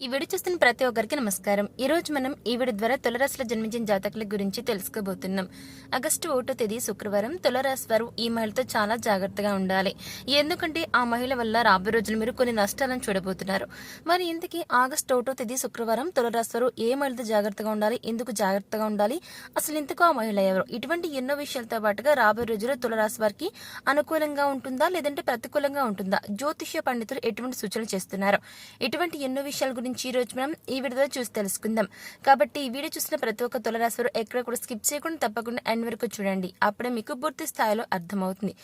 ఈ వీడియో చూస్తున్న ప్రతి ఒక్కరికి నమస్కారం. ఈ రోజు మనం ఈ వీడియో ద్వారా తులరాశిలో జన్మించిన జాతకుల గురించి తెలుసుకోబోతున్నాం. ఆగస్టు ఒకటో తేదీ శుక్రవారం తులరాశి వారు ఈ మహిళతో చాలా జాగ్రత్తగా ఉండాలి. ఎందుకంటే ఆ మహిళ వల్ల రాబోయే రోజులు మీరు కొన్ని నష్టాలను చూడబోతున్నారు. మరి ఇంతకీ ఆగస్టు ఒకటో తేదీ శుక్రవారం తులరాశి వారు ఏ మహిళతో జాగ్రత్తగా ఉండాలి ఎందుకు జాగ్రత్తగా ఉండాలి అసలు ఇంతకు ఆ మహిళ ఎవరు? ఇటువంటి ఎన్నో విషయాలతో పాటుగా రాబోయే రోజుల్లో తులరాశి వారికి అనుకూలంగా ఉంటుందా లేదంటే ప్రతికూలంగా ఉంటుందా? జ్యోతిష్య పండితులు ఎటువంటి సూచనలు చేస్తున్నారు? ఇటువంటి ఎన్నో విషయాల గురించి ఈ రోజు మనం ఈ వీడియోలో చూసి తెలుసుకుందాం. కాబట్టి ఈ వీడియో చూసిన ప్రతి ఒక్క తులరాశివారు ఎక్కడ కూడా స్కిప్ చేయకుండా తప్పకుండా ఎండ్ వరకు చూడండి. అప్పుడే మీకు పూర్తి స్థాయిలో అర్థమవుతుంది.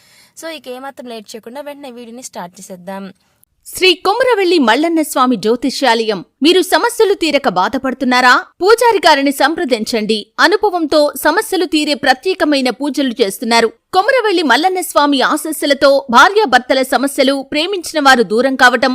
సో ఇక ఏమాత్రం లేట్ చేయకుండా వెంటనే వీడియోని స్టార్ట్ చేసేద్దాం. శ్రీ కొమరవెల్లి మల్లన్న స్వామి జ్యోతిష్యాలయం. మీరు సమస్యలు తీరక బాధపడుతున్నారా? పూజారి గారిని సంప్రదించండి. అనుభవంతో సమస్యలు తీరే ప్రత్యేకమైన పూజలు చేస్తున్నారు. కొమరవెల్లి మల్లన్న స్వామి ఆశస్సులతో భార్యాభర్తల సమస్యలు ప్రేమించిన వారు దూరం కావటం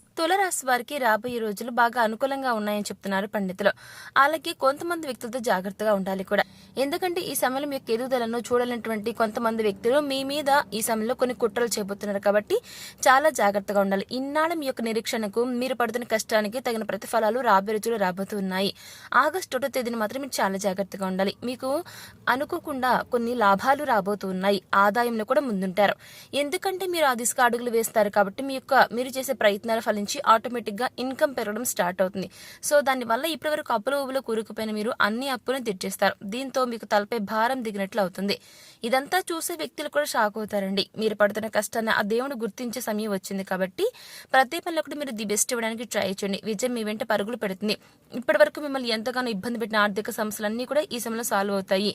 తులరాశి వారికి రాబోయే రోజులు బాగా అనుకూలంగా ఉన్నాయని చెప్తున్నారు పండితులు. అలాగే కొంతమంది వ్యక్తులతో జాగ్రత్తగా ఉండాలి కూడా. ఎందుకంటే ఈ సమయంలో యొక్క ఎదుగుదలను చూడాలన్నటువంటి కొంతమంది వ్యక్తులు మీ మీద ఈ సమయంలో కొన్ని కుట్రలు చేయబోతున్నారు కాబట్టి చాలా జాగ్రత్తగా ఉండాలి. ఇన్నాళ్ళ మీ యొక్క నిరీక్షణకు మీరు పడుతున్న కష్టానికి తగిన ప్రతిఫలాలు రాబోయే రోజులు రాబోతున్నాయి. ఆగస్టు ఒకటో తేదీన మాత్రం మీరు చాలా జాగ్రత్తగా ఉండాలి. మీకు అనుకోకుండా కొన్ని లాభాలు రాబోతున్నాయి. ఆదాయంలో కూడా ముందుంటారు. ఎందుకంటే మీరు ఆ దిశగా అడుగులు వేస్తారు కాబట్టి మీ యొక్క మీరు చేసే ప్రయత్నాలు ఫలించ నుంచి ఆటోమేటిక్గా ఇన్కమ్ పెరగడం స్టార్ట్ అవుతుంది. సో దానివల్ల ఇప్పటివరకు అప్పుల ఊబులో కూరుకుపోయిన మీరు అన్ని అప్పులను తెచ్చేస్తారు దీంతో మీకు తలపై భారం దిగినట్లు అవుతుంది. ఇదంతా చూసే వ్యక్తులు కూడా షాక్ అవుతారండి. మీరు పడుతున్న కష్టాన్ని ఆ దేవుడు గుర్తించే సమయం వచ్చింది కాబట్టి ప్రతి పనిలో కూడా మీరు ది బెస్ట్ ఇవ్వడానికి ట్రై చేయండి. విజయం మీ వెంట పరుగులు పెడుతుంది. ఇప్పటి వరకు మిమ్మల్ని ఎంతగానో ఇబ్బంది పెట్టిన ఆర్థిక సమస్యలన్నీ కూడా ఈ సమయంలో సాల్వ్ అవుతాయి.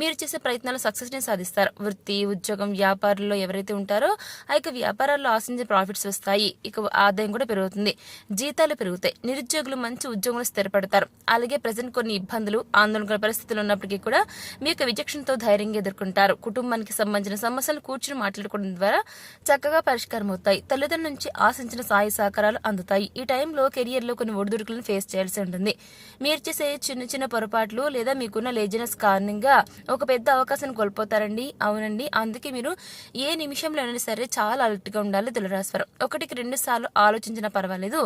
మీరు చేసే ప్రయత్నాలు సక్సెస్ని సాధిస్తారు. వృత్తి ఉద్యోగం వ్యాపారంలో ఎవరైతే ఉంటారో ఆ యొక్క వ్యాపారాల్లో ఆశించే ప్రాఫిట్స్ వస్తాయి. ఇక ఆదాయం కూడా పెరుగుతుంది. జీతాలు పెరుగుతాయి. నిరుద్యోగులు మంచి ఉద్యోగంలో స్థిరపడతారు. అలాగే ప్రజెంట్ కొన్ని ఇబ్బందులు ఆందోళన పరిస్థితులు ఉన్నప్పటికీ కూడా మీ యొక్క విచక్షణతో ధైర్యంగా ఎదుర్కొంటారు. కుటుంబానికి సంబంధించిన సమస్యలు కూర్చుని మాట్లాడుకోవడం ద్వారా చక్కగా పరిష్కారం అవుతాయి తల్లిదండ్రుల నుంచి ఆశించిన సహాయ సహకారాలు అందుతాయి. ఈ టైంలో కెరియర్లో కొన్ని ఒడిదుడుకులను ఫేస్ చేయాల్సి ఉంటుంది. మీరు చేసే చిన్న చిన్న పొరపాట్లు లేదా మీకున్న లేజినెస్ కారణంగా ఒక పెద్ద అవకాశాన్ని కోల్పోతారండి. అవునండి. అందుకే మీరు ఏ నిమిషంలో సరే చాలా అలర్ట్గా ఉండాలి తులరాశివారు ఒకటికి రెండు సార్లు ఆలోచించినా పర్వాలేదు.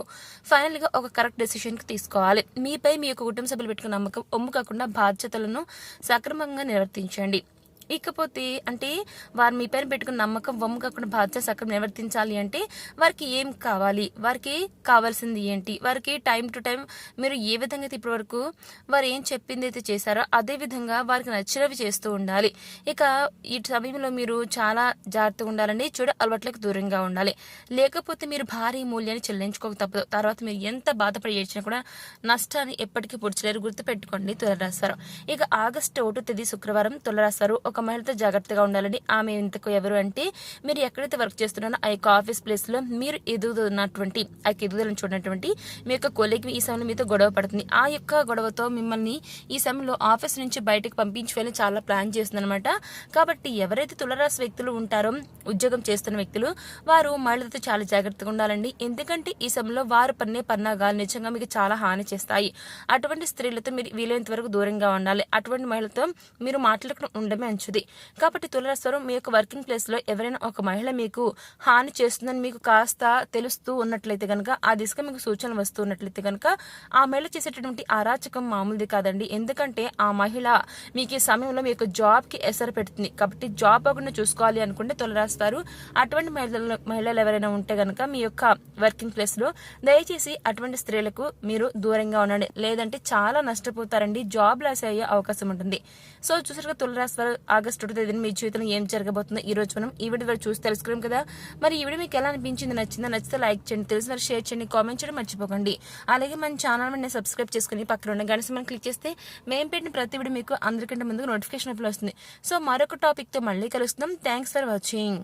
ఫైనల్గా ఒక కరెక్ట్ డెసిషన్కి తీసుకోవాలి. మీపై మీ యొక్క కుటుంబ సభ్యులు పెట్టుకున్న నమ్మకం ఒమ్ము కాకుండా బాధ్యతలను సక్రమంగా నిర్వర్తించండి. ఇకపోతే అంటే వారు మీ పైన పెట్టుకున్న నమ్మకం వమ్ము కాకుండా బాధ్యత సక్రమం నిర్వర్తించాలి అంటే వారికి ఏం కావాలి? వారికి కావాల్సింది ఏంటి? వారికి టైం టు టైం మీరు ఏ విధంగా అయితే ఇప్పటి వరకు వారు ఏం చెప్పింది అయితే చేశారో అదే విధంగా వారికి నచ్చినవి చేస్తూ ఉండాలి. ఇక ఈ సమయంలో మీరు చాలా జాగ్రత్తగా ఉండాలండి. చెడు అలవాట్లకు దూరంగా ఉండాలి. లేకపోతే మీరు భారీ మూల్యాన్ని చెల్లించుకోక తప్పదు. తర్వాత మీరు ఎంత బాధపడి ఏడ్చినా కూడా నష్టాన్ని ఎప్పటికీ పుడిచలేరు. గుర్తుపెట్టుకోండి. తులరాశారు ఇక ఆగస్టు ఒకటో తేదీ శుక్రవారం తులరాశారు ఒక మహిళతో జాగ్రత్తగా ఉండాలని ఆమె ఇంతకు ఎవరు అంటే మీరు ఎక్కడైతే వర్క్ చేస్తున్నారో ఆ యొక్క ఆఫీస్ ప్లేస్లో మీరు ఎదుగుతున్నటువంటి ఆ యొక్క ఎదుగుదలను చూడనటువంటి మీ యొక్క కొలీగ్ ఈ సమయంలో మీతో గొడవ పడుతుంది. ఆ యొక్క గొడవతో మిమ్మల్ని ఈ సమయంలో ఆఫీస్ నుంచి బయటకు పంపించుకొని చాలా ప్లాన్ చేస్తుంది అనమాట కాబట్టి ఎవరైతే తులరాశి వ్యక్తులు ఉంటారో ఉద్యోగం చేస్తున్న వ్యక్తులు వారు మహిళలతో చాలా జాగ్రత్తగా ఉండాలండి. ఎందుకంటే ఈ సమయంలో వారు పన్నే పన్నాగాలు నిజంగా మీకు చాలా హాని చేస్తాయి. అటువంటి స్త్రీలతో మీరు వీలైనంత వరకు దూరంగా ఉండాలి. అటువంటి మహిళతో మీరు మాట్లాడకుండా ఉండమే మంచిది కాబట్టి తులరాశివారం మీ యొక్క వర్కింగ్ ప్లేస్లో ఎవరైనా ఒక మహిళ మీకు హాని చేస్తుందని మీకు కాస్త తెలుస్తూ ఉన్నట్లయితే కనుక ఆ దిశగా మీకు సూచనలు వస్తూ ఉన్నట్లయితే కనుక ఆ మహిళ చేసేటటువంటి అరాచకం మామూలుది కాదండి. ఎందుకంటే ఆ మహిళ మీకు ఈ సమయంలో మీ యొక్క జాబ్కి ఎసరు పెడుతుంది. కాబట్టి జాబ్ అవ్వకుండా చూసుకోవాలి అనుకుంటే తులరాస్తారు అటువంటి మహిళలు మహిళలు ఎవరైనా ఉంటే కనుక మీ యొక్క వర్కింగ్ ప్లేస్లో దయచేసి అటువంటి స్త్రీలకు మీరు దూరంగా ఉండండి. లేదంటే చాలా నష్టపోతారండి. జాబ్ లాస్ అయ్యే అవకాశం ఉంటుంది. సో చూసారుగా తులరాశి వారు ఆగస్టు ఒకటో తేదీన మీ జీవితంలో ఏం జరగబోతుందో ఈ రోజు మనం ఈ వీడియో చూసి తెలుసుకున్నాం కదా. మరి ఈ వీడియో మీకు ఎలా అనిపించింది నచ్చిందా నచ్చితే లైక్ చేయండి తెలిసిన షేర్ చేయండి కామెంట్ చేయడం మర్చిపోకండి. అలాగే మన ఛానల్ మీద సబ్స్క్రైబ్ చేసుకుని పక్కన ఉన్న గంట మనం క్లిక్ చేస్తే మేము పెట్టిన ప్రతి వీడియో మీకు అందరికంటే ముందుగా నోటిఫికేషన్ వస్తుంది. సో మరొక టాపిక్తో మళ్ళీ కలుస్తున్నాం. Thanks for watching